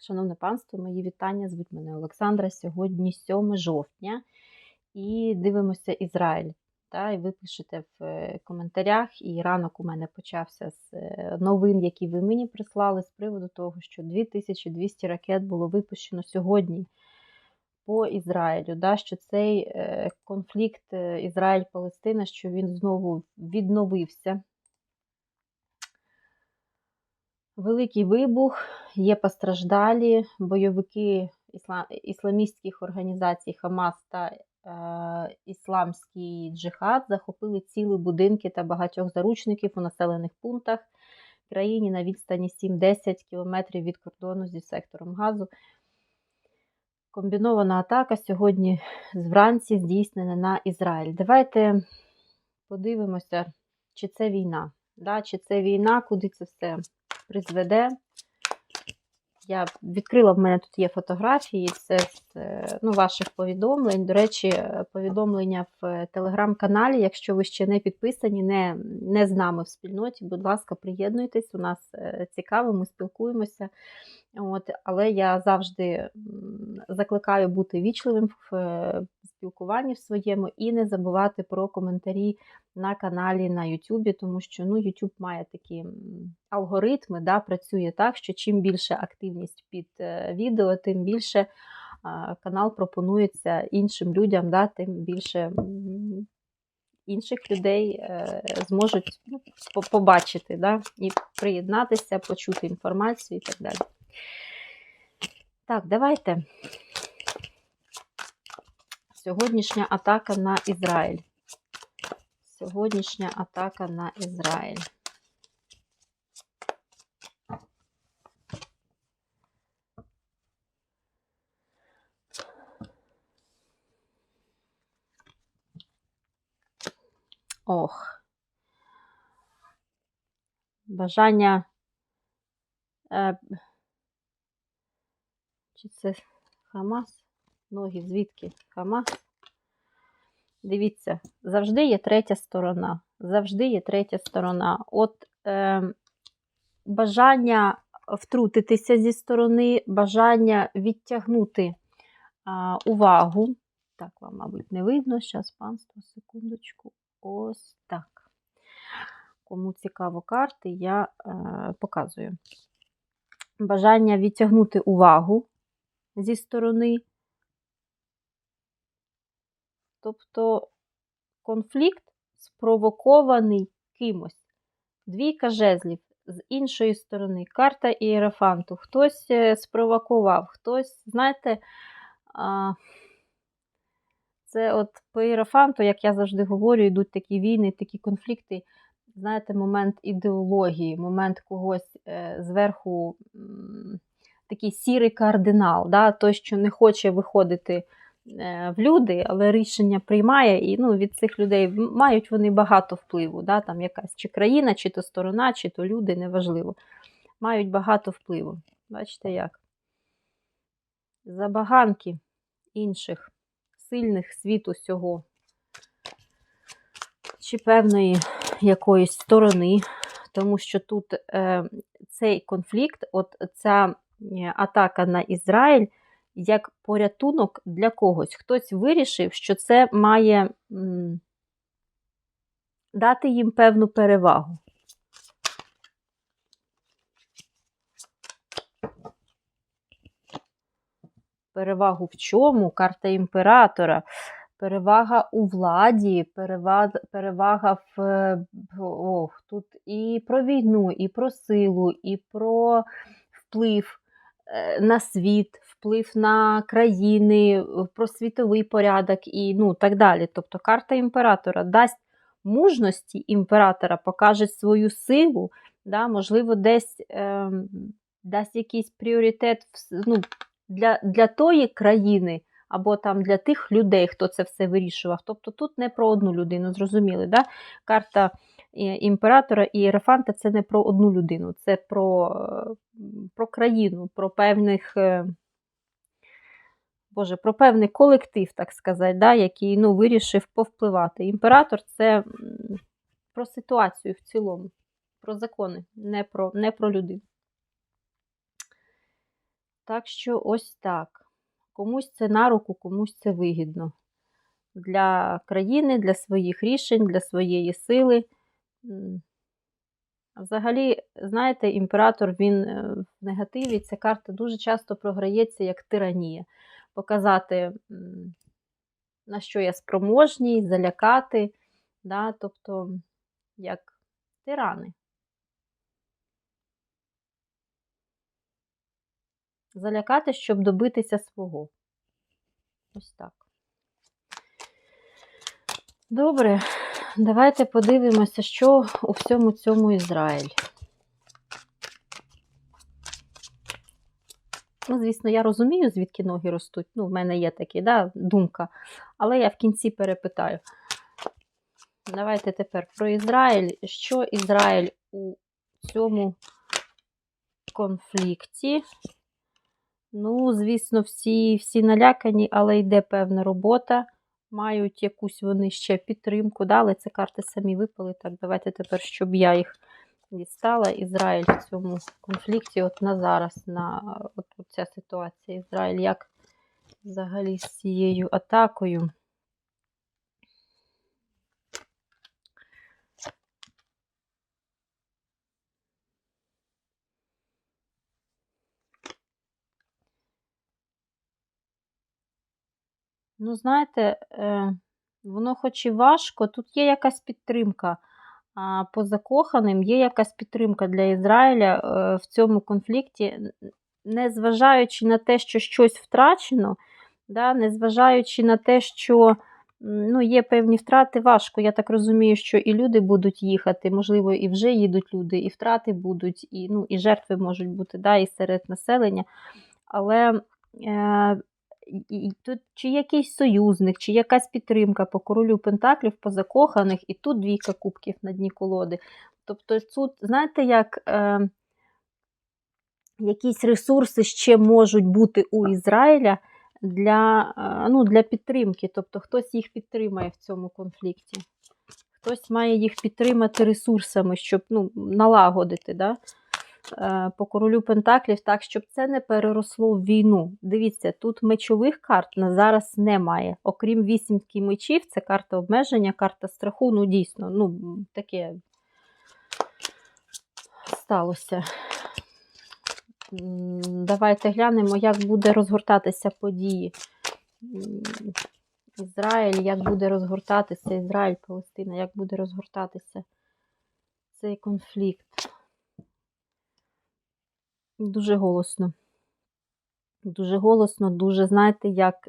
Шановне панство, мої вітання. Звуть мене Олександра. Сьогодні 7 жовтня і дивимося Ізраїль. Та, І ви пишете в е, коментарях, і ранок у мене почався з е, новин, які ви мені прислали, з приводу того, що 2200 ракет було випущено сьогодні по Ізраїлю. Да, Що цей е, конфлікт Ізраїль-Палестина, що він знову відновився. Великий вибух, є постраждалі, бойовики ісламістських організацій Хамас та е, Ісламський джихад захопили цілі будинки та багатьох заручників у населених пунктах країні на відстані 7-10 кілометрів від кордону зі сектором газу. Комбінована атака сьогодні вранці здійснена на Ізраїль. Давайте подивимося, чи це війна. Да? Чи це війна, куди це все призведе. Я відкрила в мене тут є фотографії, це ну, ваших повідомлень. До речі, повідомлення в телеграм-каналі. Якщо ви ще не підписані, не не з нами в спільноті, будь ласка, приєднуйтесь, у нас е, цікаво, ми спілкуємося. От, Але я завжди закликаю бути вічливим в е, спілкуванні в своєму і не забувати про коментарі на каналі на Ютубі, тому що ну, YouTube має такі алгоритми, да, працює так, що чим більше активність під е, відео, тим більше канал пропонується іншим людям, да, тим більше. Інших людей е, зможуть ну, побачити да, і приєднатися, почути інформацію і так далі. Так, давайте. Сьогоднішня атака на Ізраїль. Сьогоднішня атака на Ізраїль. Ох. Бажання. Е, Чи це Хамас? Ноги звідки? Хамас? Дивіться, завжди є третя сторона. Завжди є третя сторона. От е, бажання втрутитися зі сторони, бажання відтягнути е, увагу. Так, вам, мабуть, не видно. Зараз, панство, секундочку. Ось так. Кому цікаво карти, я е, показую. Бажання відтягнути увагу зі сторони. Тобто конфлікт спровокований кимось. Двійка жезлів. З іншої сторони, карта ієрофанту. Хтось е, спровокував, хтось, знаєте, це от по ієрофанту, як я завжди говорю, йдуть такі війни, такі конфлікти. Знаєте, момент ідеології, момент когось е, зверху такий сірий кардинал, да, той, що не хоче виходити е, в люди, але рішення приймає, і ну, від цих людей мають вони багато впливу. Да, там якась Чи країна, чи то сторона, чи то люди, неважливо. Мають багато впливу. Бачите як? Забаганки інших, сильних світу сього, чи певної якоїсь сторони, тому що тут е, цей конфлікт, от ця Е, атака на Ізраїль як порятунок для когось. Хтось вирішив, що це має дати їм певну перевагу. Перевагу в чому? Карта імператора. Перевага у владі, перевага перевага в ох, тут і про війну, і про силу, і про вплив. Е, на світ, вплив на країни, про світовий порядок і ну, так далі. Тобто карта імператора дасть мужності імператора, покаже свою силу, да, можливо, десь е, дасть якийсь пріоритет ну, для, для тої країни. Або там для тих людей, хто це все вирішував. Тобто тут не про одну людину, зрозуміли. Да? Карта імператора і Єрофанта це не про одну людину, це про про країну, про певних. Е, Боже, про певний колектив, так сказати, да, який ну, вирішив повпливати. Імператор це про ситуацію в цілому, про закони, не про не про людину. Так що ось так. Комусь це на руку, комусь це вигідно. Для країни, для своїх рішень, для своєї сили. Взагалі, знаєте, імператор він е, в негативі. Ця карта дуже часто програється як тиранія. Показати, на що я спроможній, залякати, да, тобто як тирани. Залякати, щоб добитися свого. Ось так. Добре, давайте подивимося, що у всьому цьому Ізраїль. Ну, звісно, я розумію, звідки ноги ростуть. Ну, в мене є така да, думка. Але я в кінці перепитаю. Давайте тепер про Ізраїль. Що Ізраїль у цьому конфлікті? Ну, звісно, всі, всі налякані, але йде певна робота. Мають якусь вони ще підтримку. Да? Але це карти самі випали. Так, давайте тепер, щоб я їх дістала. Ізраїль в цьому конфлікті, от на зараз, на от, ця ситуація. Ізраїль як взагалі з цією атакою. Ну, знаєте, е, воно хоч і важко, тут є якась підтримка. По закоханим є якась підтримка для Ізраїля е, в цьому конфлікті, незважаючи на те, що щось втрачено, да, незважаючи на те, що ну, є певні втрати, важко. Я так розумію, що і люди будуть їхати, можливо, і вже їдуть люди, і втрати будуть, і, ну, і жертви можуть бути да, і серед населення. Але е, тут чи якийсь союзник, чи якась підтримка по королю Пентаклів, по закоханих, і тут двійка кубків на дні колоди. Тобто, тут, знаєте, як е, якісь ресурси ще можуть бути у Ізраїля для, е, ну, для підтримки. Тобто хтось їх підтримає в цьому конфлікті. Хтось має їх підтримати ресурсами, щоб ну, налагодити. Да? Е, по королю Пентаклів, так, щоб це не переросло в війну. Дивіться, тут мечових карт на зараз немає. Окрім вісімки мечів, це карта обмеження, карта страху. Ну, дійсно, ну, таке сталося. Давайте глянемо, як буде розгортатися події. Ізраїль, як буде розгортатися Ізраїль, Палестина, як буде розгортатися цей конфлікт. Дуже голосно. Дуже голосно, дуже, знаєте, як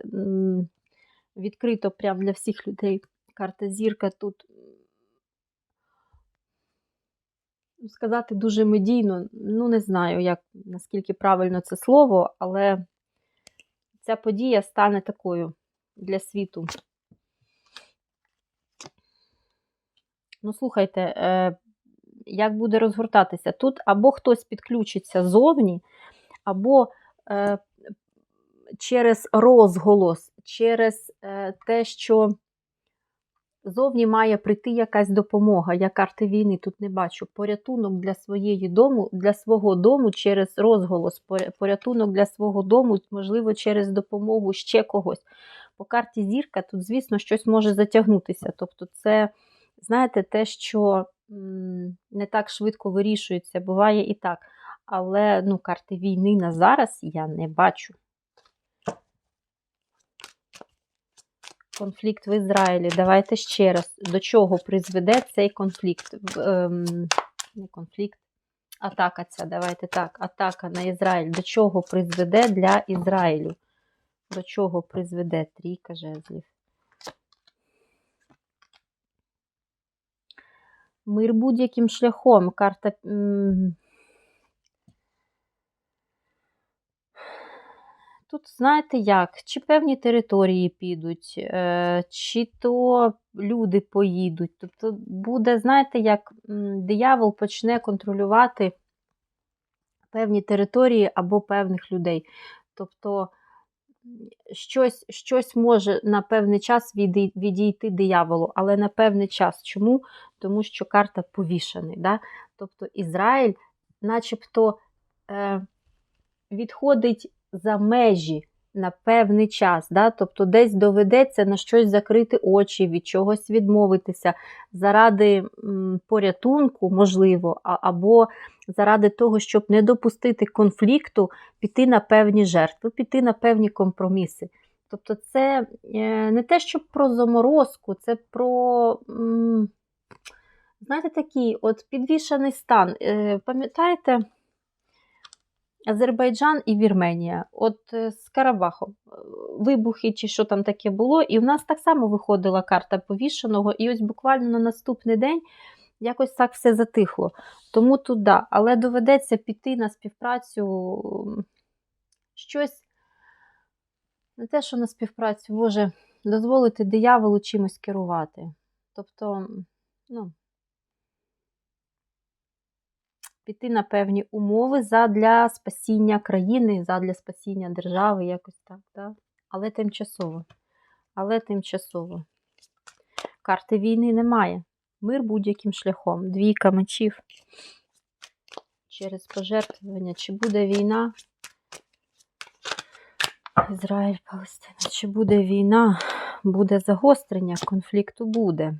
відкрито прям для всіх людей. Карта зірка тут, сказати, дуже медійно. Ну, не знаю, як, наскільки правильно це слово, але ця подія стане такою для світу. Ну, слухайте, е, як буде розгортатися? Тут або хтось підключиться зовні, або е, через розголос, через е, те, що зовні має прийти якась допомога. Я карти війни тут не бачу. Порятунок для своєї дому, для свого дому через розголос, порятунок для свого дому, можливо, через допомогу ще когось. По карті зірка тут, звісно, щось може затягнутися. Тобто, це, знаєте, те, що не так швидко вирішується, буває і так. Але ну, карти війни на зараз я не бачу. Конфлікт в Ізраїлі. Давайте ще раз. До чого призведе цей конфлікт? Ем, не конфлікт, атака ця. Давайте так. Атака на Ізраїль. До чого призведе для Ізраїлю? До чого призведе трійка жезлів? Мир будь-яким шляхом. Карта. Тут знаєте як, чи певні території підуть, е, чи то люди поїдуть. Тобто буде, знаєте, як диявол почне контролювати певні території або певних людей. Тобто щось, щось може на певний час відійти дияволу, але на певний час. Чому? Тому що карта повішений. Да? Тобто Ізраїль начебто е, відходить за межі на певний час. Да? Тобто десь доведеться на щось закрити очі, від чогось відмовитися заради порятунку, можливо, або заради того, щоб не допустити конфлікту, піти на певні жертви, піти на певні компроміси. Тобто, це е, не те, що про заморозку, це про, знаєте, такий от підвішений стан. Е, Пам'ятаєте, Азербайджан і Вірменія, от е, з Карабахом, е, вибухи чи що там таке було, і в нас так само виходила карта повішеного, і ось буквально на наступний день якось так все затихло. Тому тут да, але доведеться піти на співпрацю щось, не те, що на співпрацю, Боже, дозволити дияволу чимось керувати. Тобто, ну, піти на певні умови задля спасіння країни, задля спасіння держави, якось так, да? але тимчасово. Але тимчасово. Карти війни немає. Мир будь-яким шляхом. Двійка мечів. Через пожертвування. Чи буде війна? Ізраїль, Палестина. Чи буде війна? Буде загострення, конфлікту буде.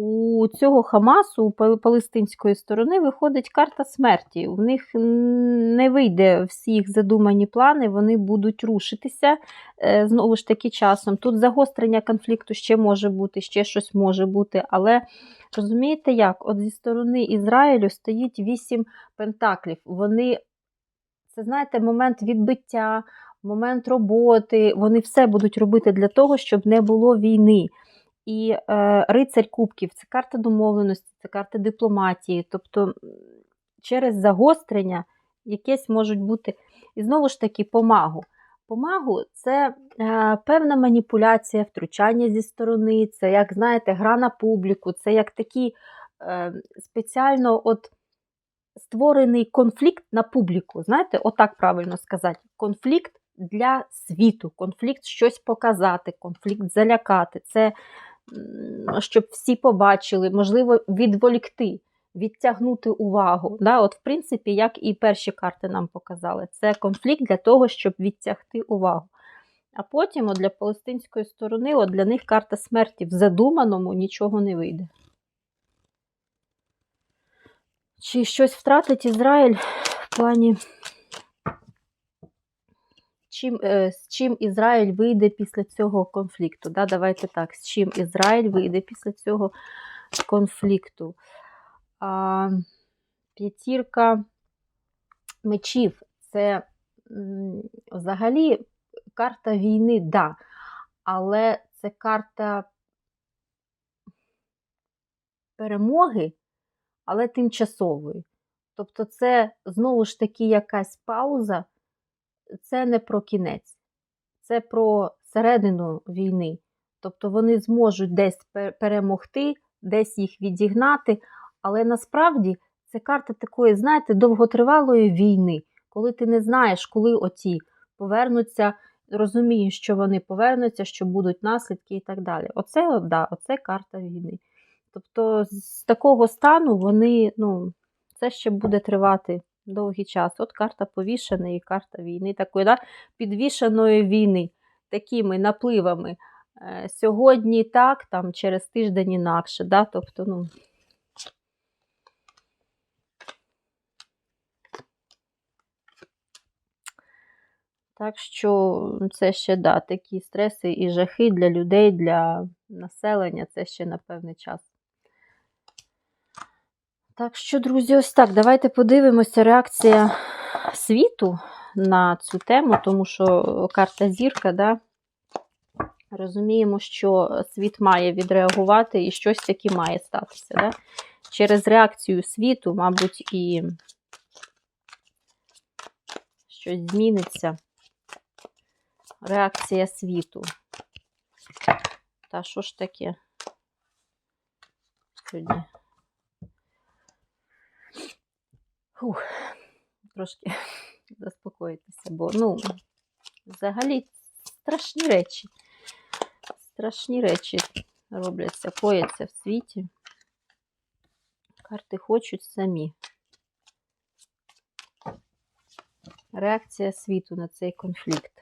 У цього Хамасу, у палестинської сторони, виходить карта смерті. У них не вийде всі їх задумані плани, вони будуть рушитися е, знову ж таки часом. Тут загострення конфлікту ще може бути, ще щось може бути, але розумієте як? От зі сторони Ізраїлю стоїть вісім пентаклів. Вони, це знаєте, момент відбиття, момент роботи. Вони все будуть робити для того, щоб не було війни. І е, рицарь кубків це карта домовленості, це карта дипломатії. Тобто через загострення якесь можуть бути. І знову ж таки, помагу. Помагу це е, певна маніпуляція, втручання зі сторони, це, як знаєте, гра на публіку, це як такий е, спеціально от створений конфлікт на публіку. Знаєте, отак правильно сказати. Конфлікт для світу, конфлікт щось показати, конфлікт залякати. Це щоб всі побачили, можливо, відволікти, відтягнути увагу. Да? От, в принципі, як і перші карти нам показали, це конфлікт для того, щоб відтягти увагу. А потім от для палестинської сторони, от для них карта смерті в задуманому нічого не вийде. Чи щось втратить Ізраїль в плані, чим, е, з чим Ізраїль вийде після цього конфлікту? Да? Давайте так, з чим Ізраїль вийде після цього конфлікту. А, п'ятірка мечів це взагалі карта війни, да, але це карта перемоги, але тимчасової. Тобто, це знову ж таки якась пауза, це не про кінець, це про середину війни. Тобто вони зможуть десь перемогти, десь їх відігнати, але насправді це карта такої, знаєте, довготривалої війни, коли ти не знаєш, коли оті повернуться, розумієш, що вони повернуться, що будуть наслідки і так далі. Оце, да, оце карта війни. Тобто з такого стану вони, ну, це ще буде тривати довгий час. От карта повішеної, карта війни, такої, да, підвішеної війни, такими напливами. Е, Сьогодні так, там через тиждень інакше. Да? Тобто, ну, Так що це ще да, такі стреси і жахи для людей, для населення, це ще на певний час. Так що, друзі, ось так. Давайте подивимося реакція світу на цю тему, тому що карта зірка, да, розуміємо, що світ має відреагувати і щось таке має статися. Да? Через реакцію світу, мабуть, і щось зміниться. Реакція світу. Та що ж таке? Сьогодні. Фух, трошки заспокоїтися, бо, ну, взагалі страшні речі. Страшні речі робляться, кояться в світі. Карти хочуть самі. Реакція світу на цей конфлікт.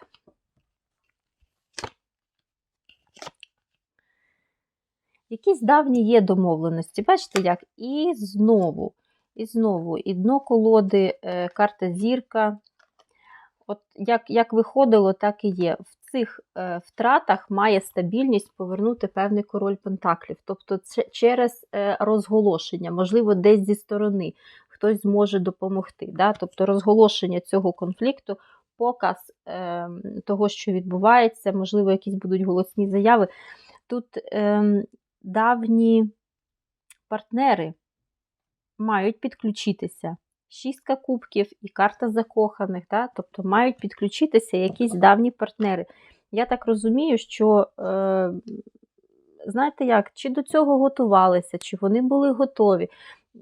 Якісь давні є домовленості. Бачите, як? І знову, і знову, і дно колоди, е, карта зірка. От як, як виходило, так і є. В цих е, втратах має стабільність повернути певний король Пентаклів. Тобто через е, розголошення, можливо, десь зі сторони хтось зможе допомогти. Да? Тобто розголошення цього конфлікту, показ е, того, що відбувається, можливо, якісь будуть голосні заяви. Тут е, давні партнери мають підключитися. Шістка кубків і карта закоханих, да? тобто мають підключитися якісь давні партнери. Я так розумію, що, е, знаєте як, чи до цього готувалися, чи вони були готові.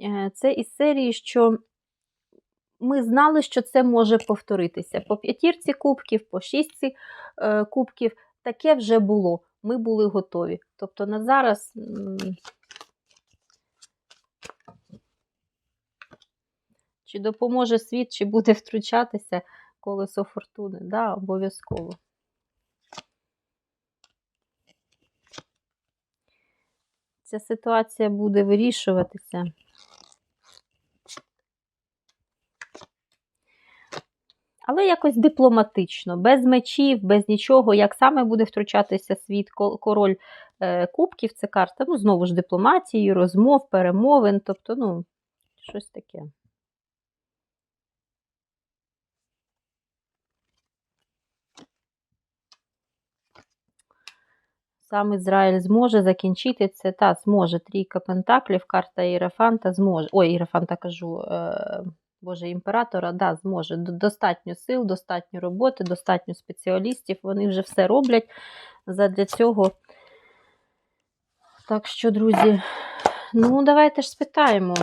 Е, Це із серії, що ми знали, що це може повторитися. По п'ятірці кубків, по шістці е, кубків таке вже було. Ми були готові. Тобто на зараз. Чи допоможе світ, чи буде втручатися колесо фортуни? Да, обов'язково. Ця ситуація буде вирішуватися. Але якось дипломатично, без мечів, без нічого, як саме буде втручатися світ, король е, кубків, це карта, ну, знову ж дипломатії, розмов, перемовин, тобто, ну, щось таке. Сам Ізраїль зможе закінчити це, та зможе. Трійка Пентаклів, карта Іерафанта зможе. Ой, Іерафанта кажу, е, Боже, імператора, да, зможе. Достатньо сил, достатньо роботи, достатньо спеціалістів. Вони вже все роблять задля цього. Так що, друзі, ну, давайте ж спитаємо,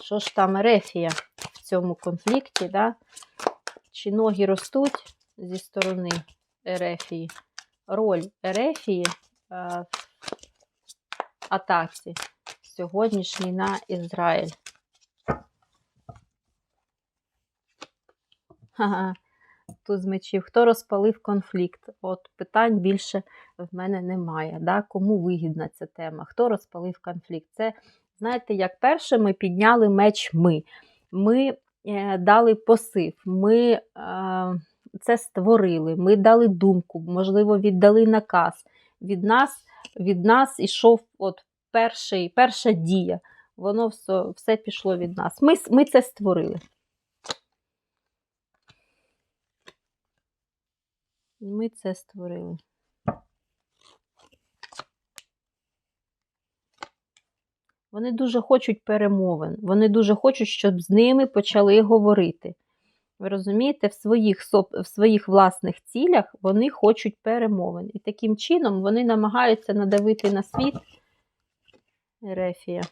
що ж там Ерефія в цьому конфлікті, да? чи ноги ростуть зі сторони Ерефії? Роль Ерефії е, в атаці сьогоднішній на Ізраїль. Тут з мечів. Хто розпалив конфлікт? От питань більше в мене немає. Да? Кому вигідна ця тема? Хто розпалив конфлікт? Це, знаєте, як перше ми підняли меч ми. Ми е, дали посив, ми е, це створили, ми дали думку, можливо, віддали наказ. Від нас, від нас ішов от перший, перша дія. Воно все, все пішло від нас. Ми, ми це створили. Ми це створили. Вони дуже хочуть перемовин. Вони дуже хочуть, щоб з ними почали говорити. Ви розумієте, в своїх, в своїх власних цілях вони хочуть перемовин. І таким чином вони намагаються надавити на світ Ерефія.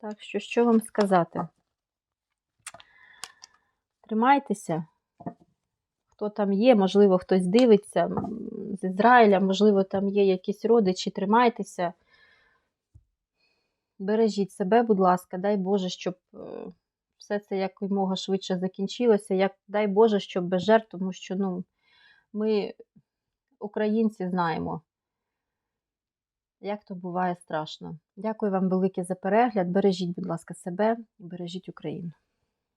Так що, що вам сказати? Тримайтеся. Хто там є, можливо, хтось дивиться Ізраїля, можливо, там є якісь родичі, тримайтеся. Бережіть себе, будь ласка, дай Боже, щоб е, все це якомога швидше закінчилося. Як, дай Боже, щоб без жертв, тому що ну, ми, українці, знаємо, як то буває страшно. Дякую вам велике за перегляд. Бережіть, будь ласка, себе і бережіть Україну.